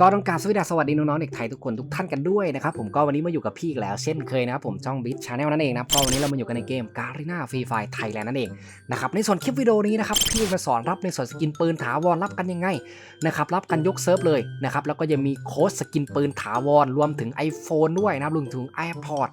ก็ต้องการสวัสดีสวัสดีน้องๆเด็กไทยทุกคนทุกท่านกันด้วยนะครับผมก็วันนี้มาอยู่กับพี่อีกแล้วเช่นเคยนะครับผมช่องบิ๊กชาแนลนั่นเองนะครับก็วันนี้เรามาอยู่กันในเกมการีนาฟรีไฟไทยแลนด์นั่นเองนะครับในส่วนคลิปวิดีโอนี้นะครับพี่จะสอนรับในส่วนสกินปืนถาวรรับกันยังไงนะครับรับกันยกเซิร์ฟเลยนะครับแล้วก็ยังมีโค้ดสกินปืนถาวรรวมถึง iPhone ด้วยนะครับรวมถึง iPod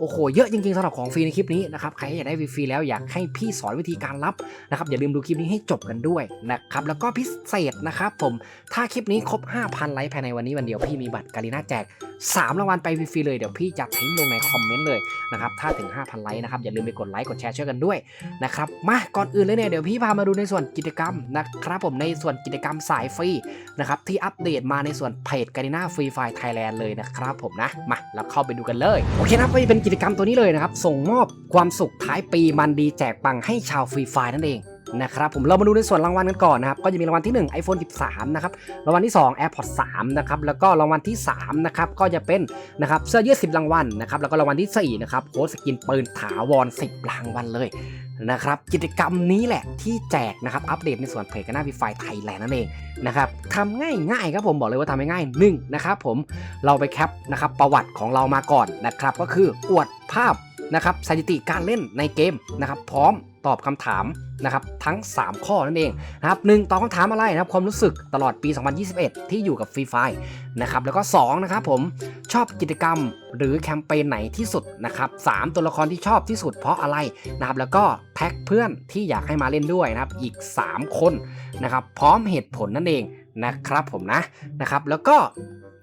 โอ้โห เยอะจริงๆสำหรับของฟรีในคลิปนี้นะครับ ใครอยากได้ฟรีแล้วอยากให้พี่สอนวิธีการรับนะครับ อย่าลืมดูคลิปนี้ให้จบกันด้วยนะครับ แล้วก็พิเศษนะครับผม ถ้าคลิปนี้ครบ 5,000 ไลค์ภายในวันนี้วันเดียวพี่มีบัตรการีน่าแจก 3รางวัลไปฟรีๆเลยเดี๋ยวพี่จะทิ้งลงในคอมเมนต์เลยนะครับถ้าถึง 5,000 ไลค์นะครับอย่าลืมไปกดไลค์กดแชร์ช่วยกันด้วยนะครับมาก่อนอื่นเลยเนี่ยเดี๋ยวพี่พามาดูในส่วนกิจกรรมนะครับผมในส่วนกิจกรรมสายฟรีนะครับที่อัปเดตมาในส่วนเพจการีนาฟรีไฟไทยแลนด์เลยนะครับผมนะมาเราเข้าไปดูกันเลยโอเคนะครับก็จะเป็นกิจกรรมตัวนี้เลยนะครับส่งมอบความสุขท้ายปีมันดีแจกปังให้ชาวฟรีไฟนั่นเอง นะครับผมเรามาดูในส่วนรางวัลกันก่อนนะครับก็จะมีรางวัลที่ 1 iPhone 13 นะครับรางวัลที่ 2 AirPods 3 นะครับแล้วก็รางวัลที่3นะครับก็จะเป็นนะครับเสื้อยืด10 รางวัลนะครับแล้วก็รางวัลที่4นะครับโค้ดสกินปืนถาวร 10 รางวัลเลยนะครับกิจกรรมนี้แหละที่แจกนะครับอัปเดตในส่วนเพจกันหน้าฟรีไฟไทยแลนด์นั่นเองนะครับทำง่ายง่ายครับผมบอกเลยว่าทำง่ายๆหนึ่งนะครับผมเราไปแคปนะครับประวัติของเรามาก่อนนะครับก็คืออวดภาพนะครับสถิติการเล่นในเกมนะครับพร้อม ตอบคำถามนะครับทั้ง 3 ข้อนั่นเองนะครับหนึ่งตอบคำถามอะไรนะครับความรู้สึกตลอดปี 2021 ที่อยู่กับฟรีไฟนะครับแล้วก็2นะครับผมชอบกิจกรรมหรือแคมเปญไหนที่สุดนะครับสามตัวละครที่ชอบที่สุดเพราะอะไรนะครับแล้วก็แท็กเพื่อนที่อยากให้มาเล่นด้วยนะครับอีก 3 คนนะครับพร้อมเหตุผลนั่นเองนะครับผมนะนะครับแล้วก็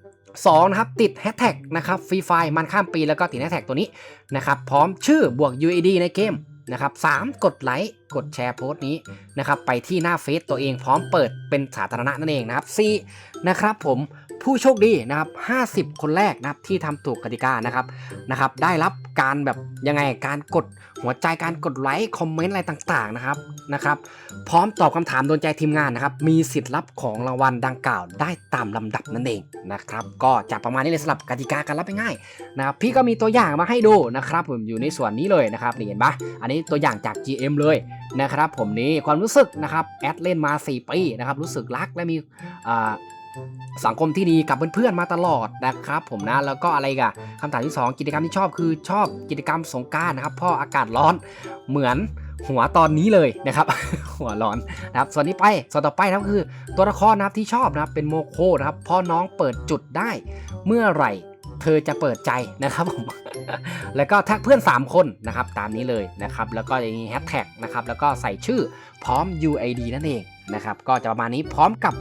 2นะครับติดแฮชแท็กนะครับฟรีไฟมันข้ามปีแล้วก็ติดแฮชแท็กตัวนี้นะครับพร้อมชื่อบวก UID ในเกม นะครับสามกดไลค์กดแชร์โพสต์นี้นะครับไปที่หน้าเฟซตัวเองพร้อมเปิดเป็นสาธารณะนั่นเองนะครับ4นะครับผมผู้โชคดีนะครับ 50 คนแรกนะครับที่ทำถูกกติกานะครับนะครับ ได้รับการแบบยังไงการกดหัวใจการกดไลค์คอมเมนต์อะไรต่างๆนะครับ นะครับ พร้อมตอบคำถามโดนใจทีมงานนะครับ มีสิทธิ์รับของรางวัลดังกล่าวได้ตามลำดับนั่นเองนะครับ ก็จะประมาณนี้เลยสำหรับกติกาการรับง่ายๆนะครับ พี่ก็มีตัวอย่างมาให้ดูนะครับ ผมอยู่ในส่วนนี้เลยนะครับนี่เห็นปะอันนี้ตัวอย่างจาก GM เลยนะครับ ผมนี่ความรู้สึกนะครับแอดเล่นมา 4 ปีนะครับ รู้สึกรักและมีสังคมที่ดีกับเพื่อนๆมาตลอดนะครับ ผมนะแล้วก็อะไรกันคำถามที่ 2 กิจกรรมที่ชอบคือชอบกิจกรรมสงการนะครับเพราะอากาศร้อนเหมือน หัวตอนนี้เลยนะครับ หัวร้อนนะครับ ส่วนนี้ไป ส่วนต่อไปนะครับคือ ตัวละครนะครับที่ชอบนะครับเป็นโมโคนะครับพ่อน้องเปิดจุดได้ เมื่อไหร่เธอจะเปิดใจนะครับผม แล้วก็แท็กเพื่อน 3 คนนะครับตามนี้เลยนะครับ แล้วก็อย่างนี้แฮชแท็กนะครับ แล้วก็ใส่ชื่อพร้อม UID นั่นเองนะครับ ก็จะประมาณนี้พร้อมกับ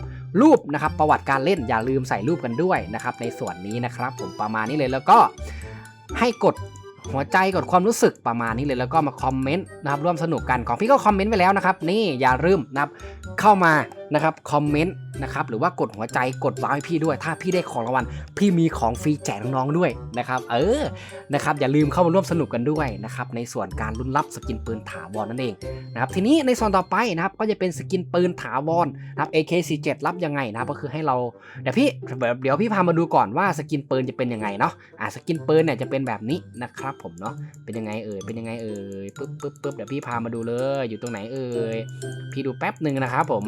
รูปนะครับ ประวัติการเล่นอย่าลืมใส่รูปกันด้วยนะครับ ในส่วนนี้นะครับ ผมประมาณนี้เลยแล้วก็ให้กด หัวใจกดความรู้สึกประมาณนี้เลยแล้วก็มาคอมเมนต์นะครับร่วมสนุกกันของพี่ก็คอมเมนต์ไปแล้วนะครับ นี่อย่าลืมนะครับเข้ามานะครับคอมเมนต์ นะครับหรือว่ากดหัวใจกดว้าวให้พี่ด้วย ถ้าพี่ได้ของรางวัลพี่มีของฟรีแจกน้องๆด้วยนะครับเออนะครับอย่าลืมเข้ามาร่วมสนุกกันด้วยนะครับในส่วนการลุ้นรับสกินปืนถาวรนั่นเองนะครับทีนี้ในส่วนต่อไปนะครับก็จะเป็นสกินปืนถาวรนะครับ AK47 รับยังไงนะครับก็คือให้เราเดี๋ยวพี่เดี๋ยวพี่พามาดูก่อนว่าสกินปืนจะเป็นยังไงเนาะอ่าสกินปืนเนี่ยจะเป็นแบบนี้นะครับผมเนาะเป็นยังไงเอ่ยเป็นยังไงเอ่ยปึ๊บปึ๊บปึ๊บเดี๋ยวพี่พามาดูเลยอยู่ตรงไหนเอ่ยพี่ดูแป๊บหนึ่งนะครับผม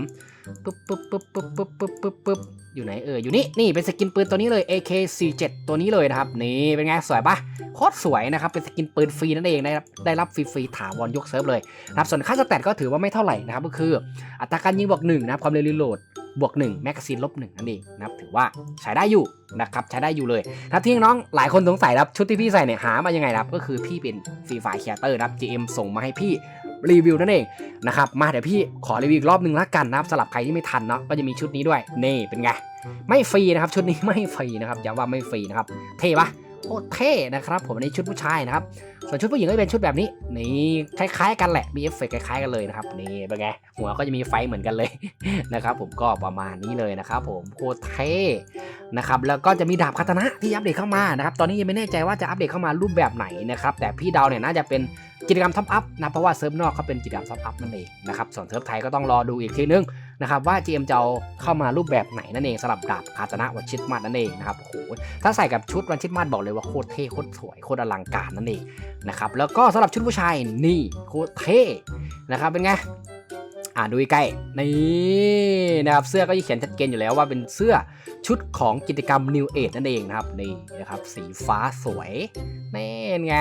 ปึ๊บปึ๊บปึ๊บปึ๊บปึ๊บปึ๊บปึ๊บปึ๊บอยู่ไหนเอออยู่นี่นี่เป็นสกินปืนตัวนี้เลย AK47 ตัวนี้เลยนะครับนี่เป็นไงสวยปะโคตรสวยนะครับเป็นสกินปืนฟรีนั่นเองได้รับได้รับฟรีๆถาวรยกเซิร์ฟเลยนะครับส่วนค่าสแตทก็ถือว่าไม่เท่าไหร่นะครับก็คือ อัตราการยิงบวกหนึ่งนะครับความเร็วรีโหลดบวก1แมกกาซีนลบหนึ่งนั่นเองนะครับถือว่าใช้ได้อยู่นะครับใช้ได้อยู่เลยนะครับที่น้องหลายคนสงสัยครับชุดที่พี่ใส่เนี่ยหามายังไงครับก็คือพี่เป็นฟรีไฟล์ครีเอเตอร์ครับ GM ส่งมาให้พี่ รีวิวนั่นเองนะครับมาเดี๋ยวพี่ขอรีวิวอีกรอบหนึ่งละกันนะครับสำหรับใครที่ไม่ทันเนาะก็จะมีชุดนี้ด้วยนี่เป็นไงไม่ฟรีนะครับชุดนี้ไม่ฟรีนะครับย้ำว่าไม่ฟรีนะครับเท่ปะโคตรเท่นะครับผมในชุดผู้ชายนะครับ ส่วนชุดผู้หญิงก็จะเป็นชุดแบบนี้นี่คล้าย ๆ กันแหละมีเอฟเฟกคล้ายๆกันเลยนะครับนี่เป็นไงหัวก็จะมีไฟเหมือนกันเลยนะครับผมก็ประมาณนี้เลยนะครับผมโคตรเท่นะครับแล้วก็จะมีดาบคาตนะที่อัปเดตเข้ามานะครับตอนนี้ยังไม่แน่ใจว่าจะอัปเดตเข้ามารูปแบบไหนนะครับแต่พี่เดาเนี่ยน่าจะเป็นกิจกรรมท็อปอัพนะเพราะว่าเซิร์ฟนอกเขาเป็นกิจกรรมท็อปอัพนั่นเองนะครับส่วนเซิร์ฟไทยก็ต้องรอดูอีกทีนึง นะครับว่า GM จะเอาเข้ามารูปแบบไหนนั่นเองสำหรับดาบคาตนะวัชิตมาดนั่นเองนะครับโอ้โหถ้าใส่กับชุดวัชิตมาดบอกเลยว่าโคตรเท่โคตรสวยโคตรอลังการนั่นเองนะครับแล้วก็สำหรับชุดผู้ชายนี่โคตรเท่นะครับเป็นไงอ่าดูใกล้นี่นะครับเสื้อก็จะเขียนชัดเจนอยู่แล้วว่าเป็นเสื้อชุดของกิจกรรม New Age นั่นเองนะครับนี่นะครับสีฟ้าสวยแนี่ไง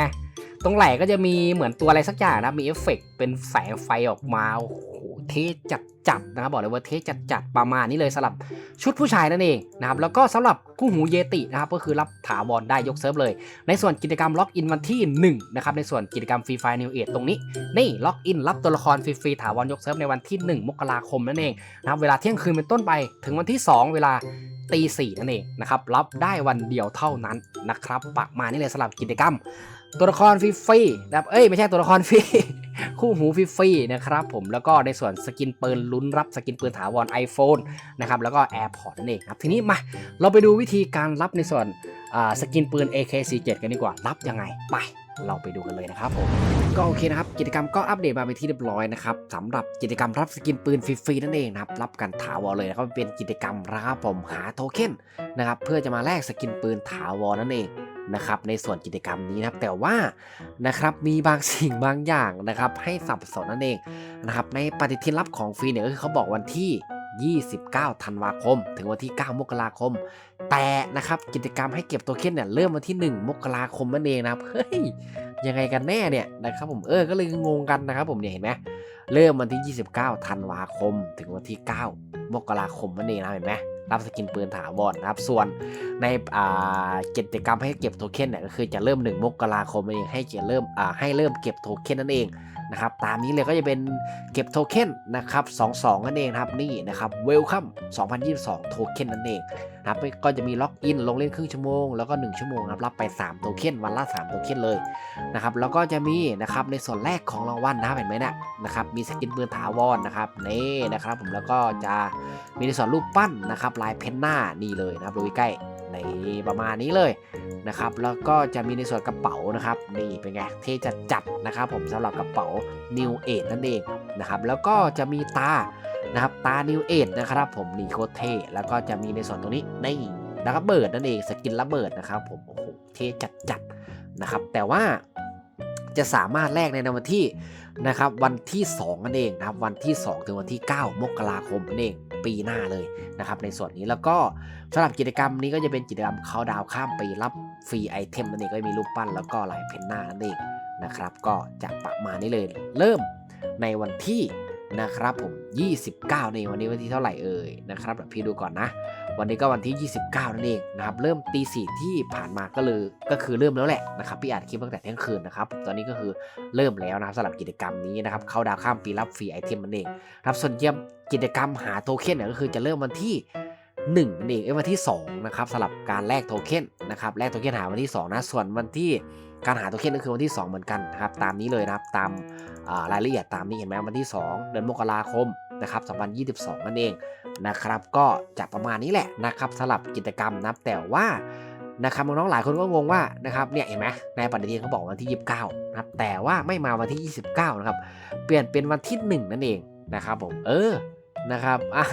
ตรงไหล่ก็จะมีเหมือนตัวอะไรสักอย่างนะ มีเอฟเฟกต์เป็นแสงไฟออกมา โอ้โห เทจัดจัดๆนะครับบอกเลยว่าเทจัดจัดๆประมาณนี้เลยสำหรับชุดผู้ชายนั่นเองนะครับ แล้วก็สำหรับคู่หูเยตินะครับ ก็คือรับถาวรได้ยกเซิร์ฟเลย ในส่วนกิจกรรมล็อกอินวันที่1นะครับ ในส่วนกิจกรรมฟรีไฟนิวเอตรงนี้ นี่ล็อกอินรับตัวละครฟรีๆถาวรยกเซิร์ฟในวันที่ 1 มกราคมนั่นเองนะครับ เวลาเที่ยงคืนเป็นต้นไป ถึงวันที่ 2 เวลาตีสี่นั่นเองนะครับ รับได้วันเดียวเท่านั้นนะครับปักมาณนี่เลยสำหรับกิจกรรม ตัวละครฟรีๆนะครับเอ้ยไม่ใช่ตัวละครฟรีคู่หูฟรีๆนะครับผมแล้วก็ในส่วนสกินปืนลุ้นรับสกินปืนถาวร iPhone นะครับแล้วก็ AirPods นั่นเองครับทีนี้มาเราไปดูวิธีการรับในส่วนสกินปืน AK47 กันดีกว่ารับยังไงไปเราไปดูกันเลยนะครับผมก็โอเคนะครับกิจกรรมก็อัปเดตมาเป็นที่เรียบร้อยนะครับสำหรับกิจกรรมรับสกินปืนฟรีๆนั่นเองนะครับรับกันถาวรเลยนะครับเป็นกิจกรรมนะครับผมหาโทเค็นนะครับเพื่อจะมาแลกสกินปืนถาวรนั่นเอง นะครับในส่วนกิจกรรมนี้นะครับแต่ว่านะครับมีบางสิ่งบางอย่างนะครับให้สับสนนั่นเองนะครับในปฏิทินรับของฟรีเนี่ยก็คือเขาบอกวันที่ 29 ธันวาคม ถึงวันที่ 9 มกราคม แต่นะครับกิจกรรมให้เก็บโทเค็นเนี่ยเริ่มวันที่ 1 มกราคมนั่นเองนะครับเฮ้ยยังไงกันแน่เนี่ยนะครับผมเออก็เลยงงกันนะครับผมเนี่ยเห็นไหมเริ่มวันที่ 29 ธันวาคม ถึงวันที่ 9 มกราคมนั่นเองนะเห็นไหม รับสกินปืนถาวรนะครับ ส่วนในกิจกรรมให้เก็บโทเค็นเนี่ยก็คือจะเริ่ม 1 มกราคมเองให้เริ่มให้เริ่มเก็บโทเค็นนั่นเองนะครับตามนี้เลยก็จะเป็นเก็บโทเค็นนะครับ 22 นั่นเองครับนี่นะครับเวลคัม2022 โทเค็นนั่นเอง นะครับก็จะมีล็อกอินลงเล่นครึ่งชั่วโมงแล้วก็ 1 ชั่วโมงนะครับรับไป 3 โทเค็นวันละ 3 โทเค็นเลยนะครับแล้วก็จะมีนะครับในส่วนแรกของรางวัลนะครับเห็นไหมเนะนะครับมีสกินปืนถาวรนะครับนี่นะครับผมแล้วก็จะมีในส่วนรูปปั้นนะครับลายเพนหน้านี่เลยนะครับดูใกล้ในประมาณนี้เลยนะครับแล้วก็จะมีในส่วนกระเป๋านะครับนี่เป็นไงเท่จัดจัดนะครับผมสำหรับกระเป๋า New Age นั่นเองนะครับแล้วก็จะมีตา นะครับตา New Age นะครับผมนี่โคตรเท่แล้วก็จะมีในส่วนตรงนี้นี่นะครับเบิดนั่นเองสกินระเบิดนะครับผมโอ้โหเท่จัดๆนะครับ แต่ว่าจะสามารถแลกในวันที่นะครับวันที่2นั่นเองนะครับวันที่ 2 ถึงวันที่ 9 มกราคมนั่นเองปีหน้าเลยนะครับในส่วนนี้แล้วก็สำหรับกิจกรรมนี้ก็จะเป็นกิจกรรมเขาดาวข้ามปีรับฟรีไอเทมนั่นเองก็มีรูปปั้นแล้วก็ลายเพนหน้านั่นเองนะครับก็จะประมาณนี้เลยเริ่มในวันที่ นะครับผม 29ในวันนี้วันที่เท่าไหร่เอ่ยนะครับเดี๋ยวพี่ดูก่อนนะ วันนี้ก็วันที่ 29 นั่นเองนะครับเริ่มตีสี่ที่ผ่านมาก็เลยก็คือเริ่มแล้วแหละนะครับพี่อ่านคลิปตั้งแต่เที่ยงคืนนะครับตอนนี้ก็คือเริ่มแล้วนะครับสำหรับกิจกรรมนี้นะครับเข้าดาวข้ามปีรับฟรีไอเทมมันเองครับส่วนเยี่ยมกิจกรรมหาโทเค็นเนี่ยก็คือจะเริ่มวันที่ 1นั่นเองเอ้ยวันที่ 2 นะครับสำหรับการแลกโทเค็นนะครับแลกโทเค็นหาวันที่ 2 นะ ส่วนวันที่การหาโทเค็นก็คือวันที่ 2 เหมือนกันนะครับตามนี้เลยนะครับตามรายละเอียดตามนี้เห็นไหมวันที่ 2 เดือนมกราคมนะครับ2022 นั่นเองนะครับก็จะประมาณนี้แหละนะครับสำหรับกิจกรรมนับแต่ว่านะครับน้องๆหลายคนก็งงว่านะครับเนี่ยเห็นไหมในปฏิทินเขาบอกวันที่ 29นะครับแต่ว่าไม่มาวันที่ 29 นะครับเปลี่ยนเป็นวันที่ 1 นั่นเองนะครับผมเออ นะครับอ่า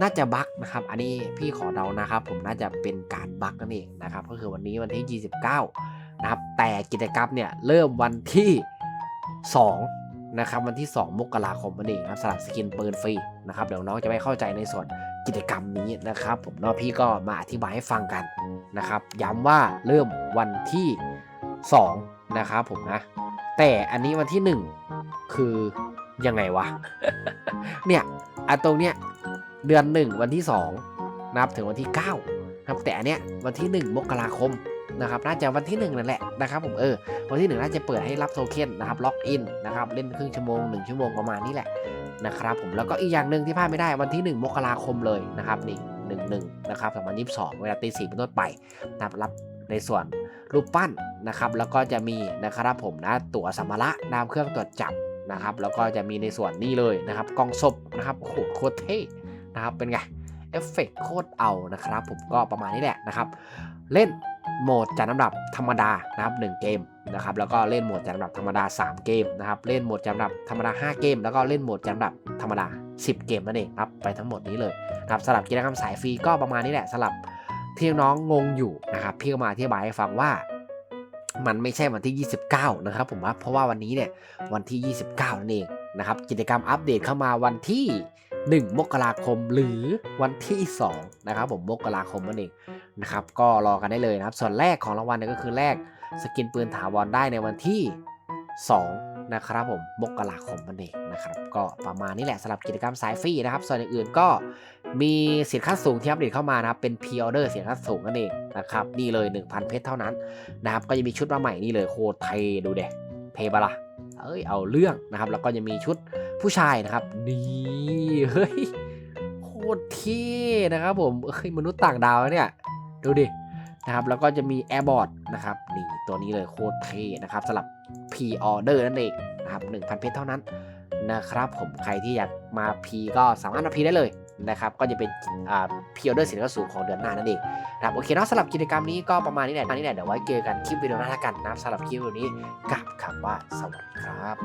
น่าจะบั๊กนะครับ อันนี้พี่ขอเดานะครับ ผมน่าจะเป็นการบั๊กนั่นเองนะครับ ก็คือวันนี้วันที่ 29 นะครับ แต่กิจกรรมเนี่ยเริ่มวันที่ 2 นะครับ วันที่ 2 มกราคมนั่นเองครับสำหรับสกินปืนฟรีนะครับ เดี๋ยวน้องจะไม่เข้าใจในส่วนกิจกรรมนี้นะครับ ผมเนาะพี่ก็มาอธิบายให้ฟังกันนะครับ ย้ำว่าเริ่มวันที่ 2 นะครับผมนะ แต่อันนี้วันที่ 1 คือยังไงวะ เนี่ย อันตรงเนี้ยเดือน 1 วันที่2นับถึงวันที่9ครับแต่อันเนี้ยวันที่ 1 มกราคมนะครับน่าจะวันที่1นั่นแหละนะครับผมเออวันที่ 1 น่าจะเปิดให้รับโทเค็นนะครับล็อกอินนะครับเล่นครึ่งชั่วโมง 1 ชั่วโมงประมาณนี้แหละนะครับผมแล้วก็อีกอย่างหนึ่งที่พลาดไม่ได้วันที่ 1 มกราคมเลยนะครับนี่หนึ่งหนึ่งนะครับ2022เวลาตีสี่เป็นต้นไปนะครับรับในส่วนรูปปั้นนะครับ แล้วก็จะมีนะครับผมนะตั๋วสัมภาระนามเครื่องตรวจจับ นะครับ แล้วก็จะมีในส่วนนี้เลยนะครับกล่องศพนะครับโอ้โหโคตรเท่นะครับเป็นไงเอฟเฟกต์โคตรเอานะครับผมก็ประมาณนี้แหละนะครับ เล่นโหมดจัดลำดับธรรมดานะครับ1เกมนะครับแล้วก็เล่นโหมดจัดลำดับธรรมดา 3 เกมนะครับเล่นโหมดจัดลำดับธรรมดา 5 เกม แล้วก็เล่นโหมดจัดลำดับธรรมดา 10 เกมนั่นเองครับไปทั้งหมดนี้เลยนะครับสำหรับกิจกรรมสายฟรีก็ประมาณนี้แหละสำหรับที่น้องงงอยู่นะครับพี่ก็มาอธิบายให้ฟังว่า มันไม่ใช่วันที่ 29 นะครับผมว่าเพราะว่าวันนี้เนี่ยวันที่ 29 นั่นเองนะครับกิจกรรมอัปเดตเข้ามาวันที่ 1 มกราคมหรือวันที่ 2 นะครับผมมกราคมนั่นเองนะครับก็รอกันได้เลยนะครับ ส่วนแรกของรางวัลเนี่ยก็คือแรกสกินปืนถาวรได้ในวันที่ 2 นะครับผมมกราคมนั่นเองนะครับก็ประมาณนี้แหละสำหรับกิจกรรมสายฟรีนะครับ ส่วนอื่นๆก็มีสินค้าสูงที่อัปเดตเข้ามานะครับเป็นพ r ออเดอร์สินค้าสูงนั่นเองนะครับนี่เลย 1,000 เพชรเท่านั้นนะครับก็จะมีชุดมาใหม่นี่เลยโคตรเทดูเด็เทบะละเอ้ยเอาเรื่องนะครับ แล้วก็จะมีชุดผู้ชายนะครับนี่เฮ้ยโคตรเท่นะครับผมเฮ้ยมนุษย์ต่างดาวเนี่ยดูดินะครับแล้วก็จะมีแอร์บอร์ดนะครับนี่ตัวนี้เลยโคตรเท่นะครับสำหรับ พีออเดอร์นั่นเองนะครับ1,000 เพชรเท่านั้นนะครับผมใครที่อยากมาพีก็สามารถมาพีได้เลยนะครับก็จะเป็นพีออเดอร์สินค้าสูงของเดือนหน้านั่นเองนะครับโอเคเนาะสำหรับกิจกรรมนี้ก็ประมาณนี้แหละประมาณนี้แหละเดี๋ยวไว้เจอกันคลิปวิดีโอหน้าละกันนับสำหรับคลิปวิดีโอนี้กับคำว่าสวัสดีครับ